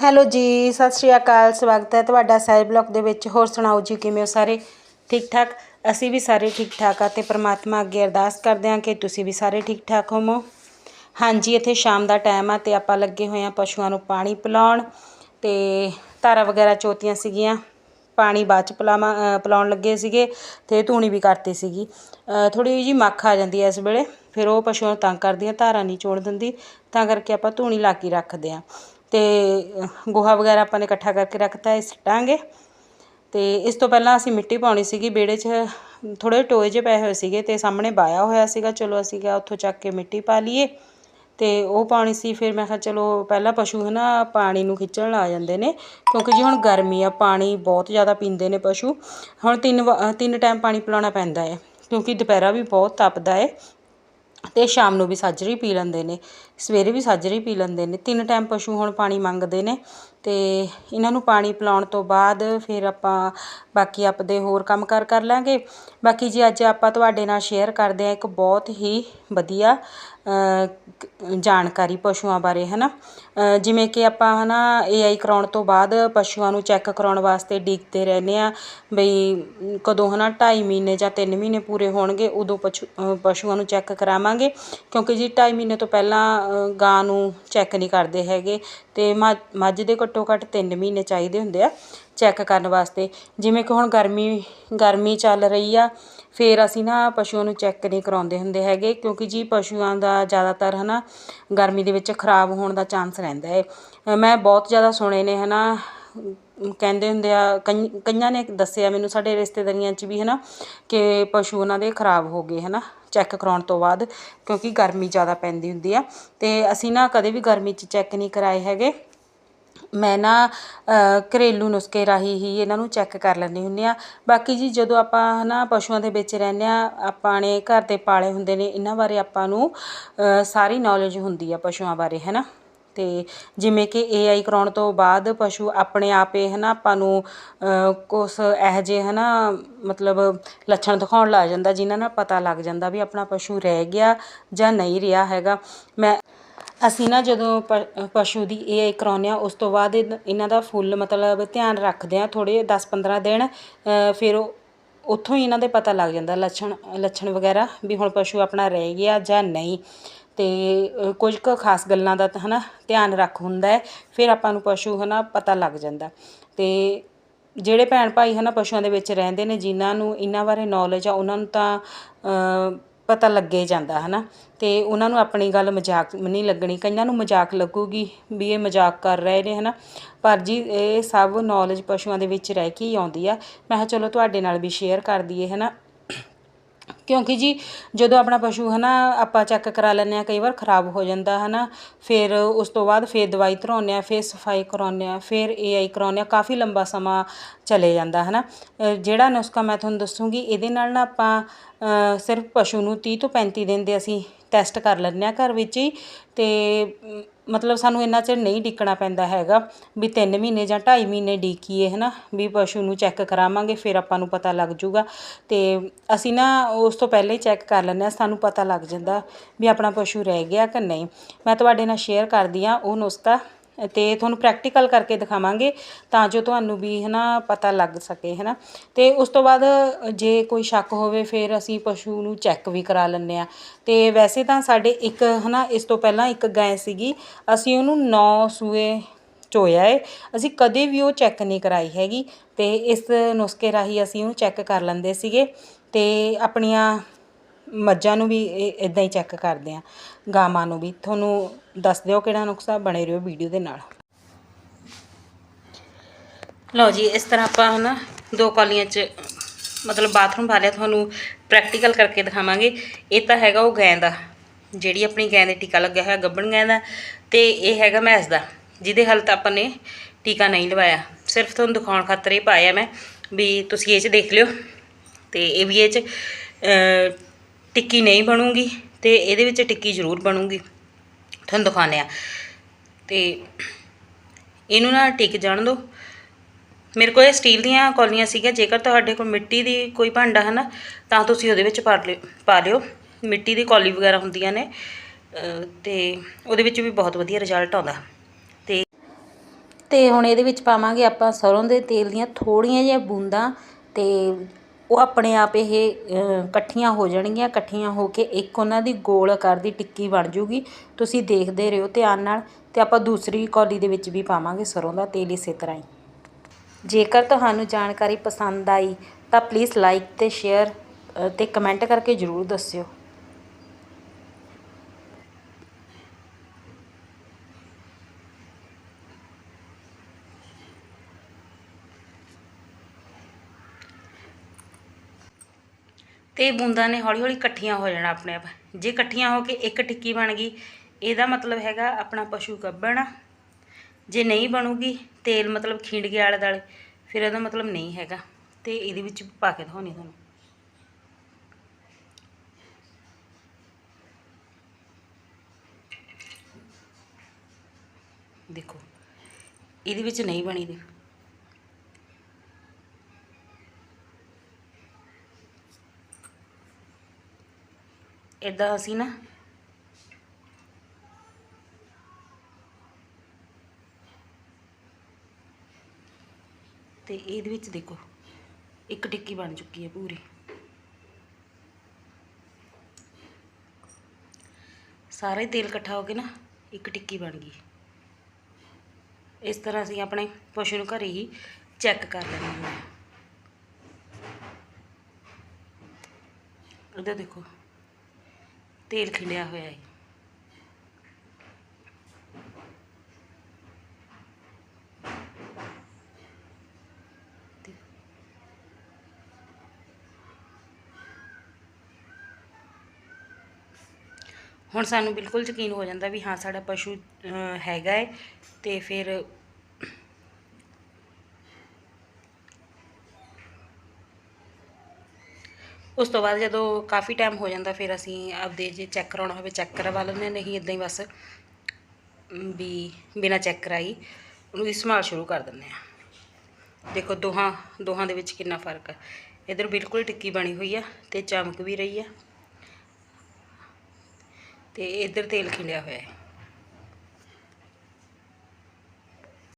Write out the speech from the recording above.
Hello ਜੀ ਸਤਿ ਸ਼੍ਰੀ ਅਕਾਲ ਸਵਾਗਤ ਹੈ ਤੁਹਾਡਾ ਸਾਹਿਬ ਬਲੌਗ ਦੇ ਵਿੱਚ। ਹੋਰ ਸੁਣਾਓ ਜੀ ਕਿਵੇਂ ਹੋ ਸਾਰੇ? ਠੀਕ ਠਾਕ ਅਸੀਂ ਵੀ ਸਾਰੇ ਠੀਕ ਠਾਕ ਆ ਤੇ ਪ੍ਰਮਾਤਮਾ ਅੱਗੇ ਅਰਦਾਸ ਕਰਦੇ ਹਾਂ ਕਿ ਤੁਸੀਂ ਵੀ ਸਾਰੇ ਠੀਕ ਠਾਕ ਹੋਵੋ। ਹਾਂਜੀ ਇੱਥੇ ਸ਼ਾਮ ਦਾ ਟਾਈਮ ਆ ਤੇ ਆਪਾਂ ਲੱਗੇ ਹੋਏ ਆ ਪਸ਼ੂਆਂ ਨੂੰ ਪਾਣੀ ਪਿਲਾਉਣ ਤੇ ਧਾਰਾ ਵਗੈਰਾ ਚੋਤੀਆਂ ਸੀਗੀਆਂ। ਪਾਣੀ ਬਾਅਦ ਚ ਪਿਲਾਵਾਂ ਅ, ਪਿਲਾਉਣ ਲੱਗੇ ਸੀਗੇ ਤੇ ਧੂਣੀ ਵੀ ਕਰਤੀ ਸੀਗੀ। ਥੋੜੀ ਜੀ ਮੱਖ ਆ ਜਾਂਦੀ ਹੈ ਇਸ ਵੇਲੇ ਫਿਰ ਉਹ ਪਸ਼ੂਆਂ ਨੂੰ ਤੰਗ ਕਰਦੀਆਂ ਆ ਧਾਰਾ ਨਹੀਂ ਚੋੜ ਦਿੰਦੀ। ਤਾਂ ਕਰਕੇ ਆਪਾਂ ਧੂਣੀ ਲਾ ਕੇ ਰੱਖਦੇ ਆ ਅਤੇ ਗੋਹਾ ਵਗੈਰਾ ਆਪਾਂ ਨੇ ਇਕੱਠਾ ਕਰਕੇ ਰੱਖਤਾ, ਇਹ ਟਾਂਗੇ ਅਤੇ ਇਸ ਤੋਂ ਪਹਿਲਾਂ ਅਸੀਂ ਮਿੱਟੀ ਪਾਉਣੀ ਸੀਗੀ, ਵਿਹੜੇ 'ਚ ਥੋੜੇ ਟੋਏ ਜਿਹੇ ਪਏ ਹੋਏ ਸੀਗੇ ਅਤੇ ਸਾਹਮਣੇ ਬਾਇਆ ਹੋਇਆ ਸੀਗਾ, ਚਲੋ ਅਸੀਂ ਕਿਹਾ ਉੱਥੋਂ ਚੱਕ ਕੇ ਮਿੱਟੀ ਪਾ ਲਈਏ। ਅਤੇ ਉਹ ਪਾਉਣੀ ਸੀ, ਫਿਰ ਮੈਂ ਕਿਹਾ ਚਲੋ ਪਹਿਲਾਂ ਪਸ਼ੂ ਹੈ ਨਾ ਪਾਣੀ ਨੂੰ ਖਿੱਚਣ ਆ ਜਾਂਦੇ ਨੇ, ਕਿਉਂਕਿ ਜੀ ਹੁਣ ਗਰਮੀ ਆ, ਪਾਣੀ ਬਹੁਤ ਜ਼ਿਆਦਾ ਪੀਂਦੇ ਨੇ ਪਸ਼ੂ। ਹੁਣ ਤਿੰਨ ਵਾ- ਤਿੰਨ ਟਾਈਮ ਪਾਣੀ ਪਿਲਾਉਣਾ ਪੈਂਦਾ ਹੈ, ਕਿਉਂਕਿ ਦੁਪਹਿਰਾ ਵੀ ਬਹੁਤ ਤਪਦਾ ਹੈ। ਅਤੇ ਸ਼ਾਮ ਨੂੰ ਵੀ ਸਾਜਰੀ ਪੀ ਲੈਂਦੇ ਨੇ, ਸਵੇਰੇ ਵੀ ਸਾਜਰੀ ਪੀ ਲੈਂਦੇ ਨੇ। ਤਿੰਨ ਟਾਈਮ ਪਸ਼ੂ ਹੁਣ ਪਾਣੀ ਮੰਗਦੇ ਨੇ ਅਤੇ ਇਹਨਾਂ ਨੂੰ ਪਾਣੀ ਪਿਲਾਉਣ ਤੋਂ ਬਾਅਦ ਫਿਰ ਆਪਾਂ ਬਾਕੀ ਆਪਦੇ ਹੋਰ ਕੰਮ ਕਾਰ ਕਰ ਲਾਂਗੇ। ਬਾਕੀ ਜੀ ਅੱਜ ਆਪਾਂ ਤੁਹਾਡੇ ਨਾਲ ਸ਼ੇਅਰ ਕਰਦੇ ਹਾਂ ਇੱਕ ਬਹੁਤ ਹੀ ਵਧੀਆ ਜਾਣਕਾਰੀ ਪਸ਼ੂਆਂ ਬਾਰੇ ਹੈ ਨਾ ਜਿਵੇਂ ਕਿ ਆਪਾਂ ਹੈ ਨਾ ਏਆਈ ਕਰਾਉਣ ਤੋਂ ਬਾਅਦ ਪਸ਼ੂਆਂ ਨੂੰ ਚੈੱਕ ਕਰਾਉਣ ਵਾਸਤੇ ਡੀਕਦੇ ਰਹਿੰਦੇ ਆ ਬਈ ਕਦੋਂ ਹੈ ਨਾ 2.5 ਮਹੀਨੇ ਜਾਂ 3 ਮਹੀਨੇ ਪੂਰੇ ਹੋਣਗੇ, ਉਦੋਂ ਪਸ਼ੂ ਪਸ਼ੂਆਂ ਨੂੰ ਚੈੱਕ ਕਰਾਵਾਂ। ਕਰਾਵਾਂਗੇ ਕਿਉਂਕਿ ਜੀ 2.5 ਮਹੀਨੇ ਤੋਂ ਪਹਿਲਾਂ ਗਾਂ ਨੂੰ ਚੈੱਕ ਨਹੀਂ ਕਰਦੇ ਹੈਗੇ ਤੇ ਮੱਝ ਮੱਝ ਦੇ ਘੱਟੋ ਘੱਟ 3 ਮਹੀਨੇ ਚਾਹੀਦੇ ਹੁੰਦੇ ਆ ਚੈੱਕ ਕਰਨ ਵਾਸਤੇ। ਜਿਵੇਂ ਕਿ ਹੁਣ ਗਰਮੀ ਗਰਮੀ ਚੱਲ ਰਹੀ ਆ ਫਿਰ ਅਸੀਂ ਨਾ ਪਸ਼ੂਆਂ ਨੂੰ ਚੈੱਕ ਨਹੀਂ ਕਰਾਉਂਦੇ ਹੁੰਦੇ ਹੈਗੇ ਕਿਉਂਕਿ ਜੀ ਪਸ਼ੂਆਂ ਦਾ ਜ਼ਿਆਦਾਤਰ ਹਨਾ ਗਰਮੀ ਦੇ ਵਿੱਚ ਖਰਾਬ ਹੋਣ ਦਾ ਚਾਂਸ ਰਹਿੰਦਾ ਹੈ ਮੈਂ ਬਹੁਤ ਜ਼ਿਆਦਾ ਸੁਣੇ ਨੇ ਹਨਾ ਅਮ, ਕਹਿੰਦੇ ਹੁੰਦੇ ਆ, ਕਈ, ਕਈਆਂ ਨੇ ਦੱਸਿਆ ਮੈਨੂੰ ਸਾਡੇ ਰਿਸ਼ਤੇਦਾਰੀਆਂ 'ਚ ਵੀ ਹੈ ਨਾ ਕਿ ਪਸ਼ੂ ਉਹਨਾਂ ਦੇ ਖਰਾਬ ਹੋ ਗਏ ਹੈ ਨਾ ਚੈੱਕ ਕਰਾਉਣ ਤੋਂ ਬਾਅਦ, ਕਿਉਂਕਿ ਗਰਮੀ ਜ਼ਿਆਦਾ ਪੈਂਦੀ ਹੁੰਦੀ ਆ। ਅਤੇ ਅਸੀਂ ਨਾ ਕਦੇ ਵੀ ਗਰਮੀ 'ਚ ਚੈੱਕ ਨਹੀਂ ਕਰਾਏ ਹੈਗੇ। ਮੈਂ ਨਾ ਘਰੇਲੂ ਨੁਸਖੇ ਰਾਹੀਂ ਹੀ ਇਹਨਾਂ ਨੂੰ ਚੈੱਕ ਕਰ ਲੈਂਦੇ ਹੁੰਦੇ ਆ। ਬਾਕੀ ਜੀ ਜਦੋਂ ਆਪਾਂ ਨਾ ਪਸ਼ੂਆਂ ਦੇ ਵਿੱਚ ਰਹਿੰਦੇ ਆ, ਆਪਾਂ ਨੇ ਘਰ ਦੇ ਪਾਲੇ ਹੁੰਦੇ ਨੇ, ਇਹਨਾਂ ਬਾਰੇ ਆਪਾਂ ਨੂੰ ਸਾਰੀ ਨੌਲੇਜ ਹੁੰਦੀ ਆ ਪਸ਼ੂਆਂ ਬਾਰੇ ਹੈ ਨਾ ਤੇ ਜਿਵੇਂ ਕਿ ਏ ਆਈ ਕਰਾਉਣ ਤੋਂ ਬਾਅਦ ਪਸ਼ੂ ਆਪਣੇ ਆਪ ਆਪੇ ਹੈ ਨਾ ਆਪਾਂ ਨੂੰ ਅ, ਕੁਛ ਇਹੋ ਜਿਹੇ ਹੈ ਨਾ ਮਤਲਬ ਲੱਛਣ ਦਿਖਾਉਣ ਲੱਗ ਜਾਂਦਾ ਜਿਨ੍ਹਾਂ ਨਾਲ ਪਤਾ ਲੱਗ ਜਾਂਦਾ ਵੀ ਆਪਣਾ ਪਸ਼ੂ ਰਹਿ ਗਿਆ ਜਾਂ ਨਹੀਂ ਰਿਹਾ ਹੈਗਾ। ਮੈਂ ਅਸੀਂ ਨਾ ਜਦੋਂ ਪ- ਪਸ਼ੂ ਦੀ ਏ ਆਈ ਕਰਾਉਂਦੇ ਹਾਂ ਉਸ ਤੋਂ ਬਾਅਦ ਇਹਨਾਂ ਦਾ ਫੁੱਲ ਮਤਲਬ ਧਿਆਨ ਰੱਖਦੇ ਹਾਂ ਥੋੜ੍ਹੇ ਦਸ ਪੰਦਰਾਂ ਦਿਨ ਫਿਰ ਉਹ- ਉੱਥੋਂ ਹੀ ਇਹਨਾਂ ਦੇ ਪਤਾ ਲੱਗ ਜਾਂਦਾ ਲੱਛਣ ਲੱਛਣ ਵਗੈਰਾ ਵੀ ਹੁਣ ਪਸ਼ੂ ਆਪਣਾ ਰਹਿ ਗਿਆ ਜਾਂ ਨਹੀਂ। ਅਤੇ ਕੁਝ ਕੁ ਖਾਸ ਗੱਲਾਂ ਦਾ ਤਾਂ ਨਾ ਧਿਆਨ ਰੱਖ ਹੁੰਦਾ ਹੈ, ਫਿਰ ਆਪਾਂ ਨੂੰ ਪਸ਼ੂ ਹੈ ਨਾ ਪਤਾ ਲੱਗ ਜਾਂਦਾ। ਅਤੇ ਜਿਹੜੇ ਭੈਣ ਭਾਈ ਹੈ ਨਾ ਪਸ਼ੂਆਂ ਦੇ ਵਿੱਚ ਰਹਿੰਦੇ ਨੇ, ਜਿਨ੍ਹਾਂ ਨੂੰ ਇਹਨਾਂ ਬਾਰੇ ਨੌਲੇਜ ਆ, ਉਹਨਾਂ ਨੂੰ ਤਾਂ ਪਤਾ ਲੱਗੇ ਜਾਂਦਾ ਹੈ ਨਾ ਅਤੇ ਉਹਨਾਂ ਨੂੰ ਆਪਣੀ ਗੱਲ ਮਜ਼ਾਕ ਨਹੀਂ ਲੱਗਣੀ, ਕਈਆਂ ਨੂੰ ਮਜ਼ਾਕ ਲੱਗੂਗੀ ਵੀ ਇਹ ਮਜ਼ਾਕ ਕਰ ਰਹੇ ਨੇ ਹੈ ਨਾ ਪਰ ਜੀ, ਇਹ ਸਭ ਨੌਲੇਜ ਪਸ਼ੂਆਂ ਦੇ ਵਿੱਚ ਰਹਿ ਕੇ ਹੀ ਆਉਂਦੀ ਆ। ਮੈਂ ਕਿਹਾ ਚਲੋ ਤੁਹਾਡੇ ਨਾਲ ਵੀ ਸ਼ੇਅਰ ਕਰ ਦਈਏ ਨਾ ਕਿਉਂਕਿ ਜੀ ਜਦੋਂ ਆਪਣਾ ਪਸ਼ੂ ਹੈ ਨਾ ਆਪਾਂ ਚੈੱਕ ਕਰਾ ਲੈਂਦੇ ਹਾਂ, ਕਈ ਵਾਰ ਖਰਾਬ ਹੋ ਜਾਂਦਾ ਹੈ ਨਾ ਫਿਰ ਉਸ ਤੋਂ ਬਾਅਦ ਫਿਰ ਦਵਾਈ ਧਰਾਉਂਦੇ ਹਾਂ, ਫਿਰ ਸਫ਼ਾਈ ਕਰਾਉਂਦੇ ਹਾਂ, ਫਿਰ ਏਆਈ ਕਰਾਉਂਦੇ ਹਾਂ, ਕਾਫੀ ਲੰਬਾ ਸਮਾਂ ਚਲੇ ਜਾਂਦਾ ਹੈ ਨਾ ਜਿਹੜਾ ਨੁਸਖਾ ਮੈਂ ਤੁਹਾਨੂੰ ਦੱਸੂਗੀ, ਇਹਦੇ ਨਾਲ ਨਾ ਆਪਾਂ ਸਿਰਫ ਪਸ਼ੂ ਨੂੰ 30 ਤੋਂ 35 ਦਿਨ ਦੇ ਅਸੀਂ ਟੈਸਟ ਕਰ ਲੈਂਦੇ ਹਾਂ ਘਰ ਵਿੱਚ ਹੀ ਅਤੇ ਮਤਲਬ ਸਾਨੂੰ ਇੰਨਾ ਚਿਰ ਨਹੀਂ ਡਿੱਕਣਾ ਪੈਂਦਾ ਹੈਗਾ ਵੀ ਤਿੰਨ ਮਹੀਨੇ ਜਾਂ ਢਾਈ ਮਹੀਨੇ ਡੀਕੀਏ ਨਾ ਵੀ ਪਸ਼ੂ ਨੂੰ ਚੈੱਕ ਕਰਾਵਾਂਗੇ, ਫਿਰ ਆਪਾਂ ਨੂੰ ਪਤਾ ਲੱਗ ਜੂਗਾ ਅਤੇ ਅਸੀਂ ਨਾ ਉਸ ਤੋਂ ਪਹਿਲਾਂ ਹੀ ਚੈੱਕ ਕਰ ਲੈਂਦੇ ਹਾਂ, ਸਾਨੂੰ ਪਤਾ ਲੱਗ ਜਾਂਦਾ ਵੀ ਆਪਣਾ ਪਸ਼ੂ ਰਹਿ ਗਿਆ ਕਿ ਨਹੀਂ। ਮੈਂ ਤੁਹਾਡੇ ਨਾਲ ਸ਼ੇਅਰ ਕਰਦੀ ਹਾਂ ਉਹ ਨੁਸਖਾ। ਤੇ ਤੁਹਾਨੂੰ ਪ੍ਰੈਕਟੀਕਲ ਕਰਕੇ ਦਿਖਾਵਾਂਗੇ ਤਾਂ ਜੋ ਤੁਹਾਨੂੰ ਵੀ ਹਨਾ ਪਤਾ ਲੱਗ ਸਕੇ, ਹਨਾ। ਤੇ ਉਸ ਤੋਂ ਬਾਅਦ ਜੇ ਕੋਈ ਸ਼ੱਕ ਹੋਵੇ ਫਿਰ ਅਸੀਂ ਪਸ਼ੂ ਨੂੰ ਚੈੱਕ ਵੀ ਕਰਾ ਲੈਂਦੇ ਆ ਤੇ ਵੈਸੇ ਤਾਂ ਸਾਡੇ ਇੱਕ ਹਨਾ ਇਸ ਤੋਂ ਪਹਿਲਾਂ ਇੱਕ ਗਾਂ ਸੀਗੀ, ਅਸੀਂ ਉਹਨੂੰ 9 ਸੂਏ ਚੋਇਆ ਏ। ਅਸੀਂ ਕਦੇ ਵੀ ਉਹ ਚੈੱਕ ਨਹੀਂ ਕਰਾਈ ਹੈਗੀ ਤੇ ਇਸ ਨੁਸਖੇ ਰਾਹੀਂ ਅਸੀਂ ਉਹਨੂੰ ਚੈੱਕ ਕਰ ਲੈਂਦੇ ਸੀਗੇ ਤੇ ਆਪਣੀਆਂ ਮੱਝਾਂ ਨੂੰ ਵੀ ਇਹ ਇੱਦਾਂ ਹੀ ਚੈੱਕ ਕਰਦੇ ਹਾਂ, ਗਾਵਾਂ ਨੂੰ ਵੀ। ਤੁਹਾਨੂੰ ਦੱਸ ਦਿਓ ਕਿਹੜਾ ਨੁਕਸਾ ਬਣੇ ਰਹੋ ਵੀਡੀਓ ਦੇ ਨਾਲ। ਲਓ ਜੀ, ਇਸ ਤਰ੍ਹਾਂ ਆਪਾਂ ਹਨਾ ਦੋ ਕੌਲੀਆਂ 'ਚ, ਮਤਲਬ ਬਾਥਰੂਮ ਪਾ ਲਿਆ, ਤੁਹਾਨੂੰ ਪ੍ਰੈਕਟੀਕਲ ਕਰਕੇ ਦਿਖਾਵਾਂਗੇ। ਇਹ ਤਾਂ ਹੈਗਾ ਉਹ ਗੈਂ ਦਾ ਜਿਹੜੀ ਆਪਣੀ ਗੈਂ ਦੇ ਟੀਕਾ ਲੱਗਿਆ ਹੋਇਆ ਗੱਭਣ ਗੈਂ ਦਾ ਤੇ ਇਹ ਹੈਗਾ ਮੈਸ ਦਾ, ਜਿਹਦੇ ਹਾਲ ਤਾਂ ਆਪਾਂ ਨੇ ਟੀਕਾ ਨਹੀਂ ਲਵਾਇਆ। ਸਿਰਫ ਤੁਹਾਨੂੰ ਦਿਖਾਉਣ ਖਾਤਰ ਇਹ ਪਾਇਆ ਮੈਂ, ਵੀ ਤੁਸੀਂ ਇਹ 'ਚ ਦੇਖ ਲਿਓ, ਤੇ ਇਹ ਵੀ ਇਹ 'ਚ ਟਿੱਕੀ ਨਹੀਂ ਬਣੂਗੀ ਤੇ ਇਹਦੇ ਵਿੱਚ ਟਿੱਕੀ ਜ਼ਰੂਰ ਬਣੂਗੀ ਤੁਹਾਨੂੰ ਦਿਖਾਉਂਦੇ ਆ ਤੇ ਇਹਨੂੰ ਨਾ ਟਿਕ ਜਾਣ ਦਿਓ। ਮੇਰੇ ਕੋਲ ਇਹ ਸਟੀਲ ਦੀਆਂ ਕੌਲੀਆਂ ਸੀਗੀਆਂ ਜੇਕਰ ਤੁਹਾਡੇ ਕੋਲ ਮਿੱਟੀ ਦੀ ਕੋਈ ਭਾਂਡਾ ਹੈ ਨਾ ਤਾਂ ਤੁਸੀਂ ਉਹਦੇ ਵਿੱਚ ਪਾ ਲਿਓ ਪਾ ਲਿਓ। ਮਿੱਟੀ ਦੀ ਕੌਲੀ ਵਗੈਰਾ ਹੁੰਦੀਆਂ ਨੇ ਅ, ਤੇ ਉਹਦੇ ਵਿੱਚ ਵੀ ਬਹੁਤ ਵਧੀਆ ਰਿਜ਼ਲਟ ਆਉਂਦਾ। ਤੇ ਤੇ ਹੁਣ ਇਹਦੇ ਵਿੱਚ ਪਾਵਾਂਗੇ ਆਪਾਂ ਸਰੋਂ ਦੇ ਤੇਲ ਦੀਆਂ ਥੋੜੀਆਂ ਜਿਹੀਆਂ ਬੂੰਦਾਂ ਤੇ ਉਹ ਆਪਣੇ ਆਪ ਇਹ ਇਕੱਠੀਆਂ ਹੋ ਜਾਣਗੀਆਂ, ਇਕੱਠੀਆਂ ਹੋ ਕੇ ਇੱਕ ਉਹਨਾਂ ਦੀ ਗੋਲ ਆਕਾਰ ਦੀ ਟਿੱਕੀ ਬਣ ਜੂਗੀ। ਤੁਸੀਂ ਦੇਖਦੇ ਰਹੋ ਧਿਆਨ ਨਾਲ ਅਤੇ ਆਪਾਂ ਦੂਸਰੀ ਕੌਲੀ ਦੇ ਵਿੱਚ ਵੀ ਪਾਵਾਂਗੇ ਸਰੋਂ ਦਾ ਤੇਲ ਇਸੇ ਤਰ੍ਹਾਂ ਹੀ। ਜੇਕਰ ਤੁਹਾਨੂੰ ਜਾਣਕਾਰੀ ਪਸੰਦ ਆਈ ਤਾਂ ਪਲੀਜ਼ ਲਾਈਕ ਅਤੇ ਸ਼ੇਅਰ ਅਤੇ ਕਮੈਂਟ ਕਰਕੇ ਜ਼ਰੂਰ ਦੱਸਿਓ। ਤੇ ਬੂੰਦਾਂ ਨੇ ਹੌਲੀ ਹੌਲੀ ਇਕੱਠੀਆਂ ਹੋ ਜਾਣਾ ਆਪਣੇ ਆਪ। ਜੇ ਇਕੱਠੀਆਂ ਹੋ ਕੇ ਇੱਕ ਟਿੱਕੀ ਬਣ ਗਈ, ਇਹਦਾ ਮਤਲਬ ਹੈਗਾ ਆਪਣਾ ਪਸ਼ੂ ਗੱਭਣ। ਜੇ ਨਹੀਂ ਬਣੂਗੀ, ਤੇਲ ਮਤਲਬ ਖਿੰਡ ਗਿਆ ਆਲੇ ਦੁਆਲੇ ਫਿਰ ਇਹਦਾ ਮਤਲਬ ਨਹੀਂ ਹੈਗਾ ਤੇ ਇਹਦੇ ਵਿੱਚ ਪਾ ਕੇ ਦਿਖਾਉਣੀ ਤੁਹਾਨੂੰ। ਦੇਖੋ, ਇਹਦੇ ਵਿੱਚ ਨਹੀਂ ਬਣੀ ਦੇਖ ਇਦਾਂ ਅਸੀਂ ਨਾ। ਤੇ ਇਹਦੇ ਵਿੱਚ ਦੇਖੋ, ਇੱਕ ਟਿੱਕੀ ਬਣ ਚੁੱਕੀ ਹੈ ਪੂਰੀ। ਸਾਰਾ ਹੀ ਤੇਲ ਇਕੱਠਾ ਹੋ ਕੇ ਨਾ, ਇੱਕ ਟਿੱਕੀ ਬਣ ਗਈ। ਇਸ ਤਰ੍ਹਾਂ ਅਸੀਂ ਆਪਣੇ ਪਸ਼ੂ ਨੂੰ ਘਰੇ ਹੀ ਚੈੱਕ ਕਰ ਲੈਂਦੇ ਹਾਂ। ਉਹਦਾ ਦੇਖੋ ਤੇਲ ਖਿੰਡਿਆ ਹੋਇਆ ਹੈ। ਹੁਣ ਸਾਨੂੰ ਬਿਲਕੁਲ ਯਕੀਨ ਹੋ ਜਾਂਦਾ ਵੀ ਹਾਂ, ਸਾਡਾ ਪਸ਼ੂ ਹੈਗਾ ਹੈ ਤੇ ਫਿਰ ਉਸ ਤੋਂ ਬਾਅਦ ਜਦੋਂ ਕਾਫੀ ਟਾਈਮ ਹੋ ਜਾਂਦਾ ਫਿਰ ਅਸੀਂ ਆਪਦੇ ਜੇ ਚੈੱਕ ਕਰਾਉਣਾ ਹੋਵੇ ਚੈੱਕ ਕਰਵਾ ਲੈਂਦੇ ਹਾਂ, ਨਹੀਂ ਇਦਾਂ ਹੀ ਬਸ ਵੀ ਬਿਨਾਂ ਚੈੱਕ ਕਰਾਈ ਉਹਨੂੰ ਵੀ ਸ਼ੁਰੂ ਕਰ ਦਿੰਦੇ ਆ ਦੇਖੋ ਦੋਹਾਂ ਦੋਹਾਂ ਦੇ ਵਿੱਚ ਕਿੰਨਾ ਫ਼ਰਕ ਹੈ। ਇਧਰ ਬਿਲਕੁਲ ਟਿੱਕੀ ਬਣੀ ਹੋਈ ਆ ਤੇ ਚਮਕ ਵੀ ਰਹੀ ਆ। ਤੇ ਇਧਰ ਤੇਲ ਖਿਲਿਆ ਹੋਇਆ ਹੈ।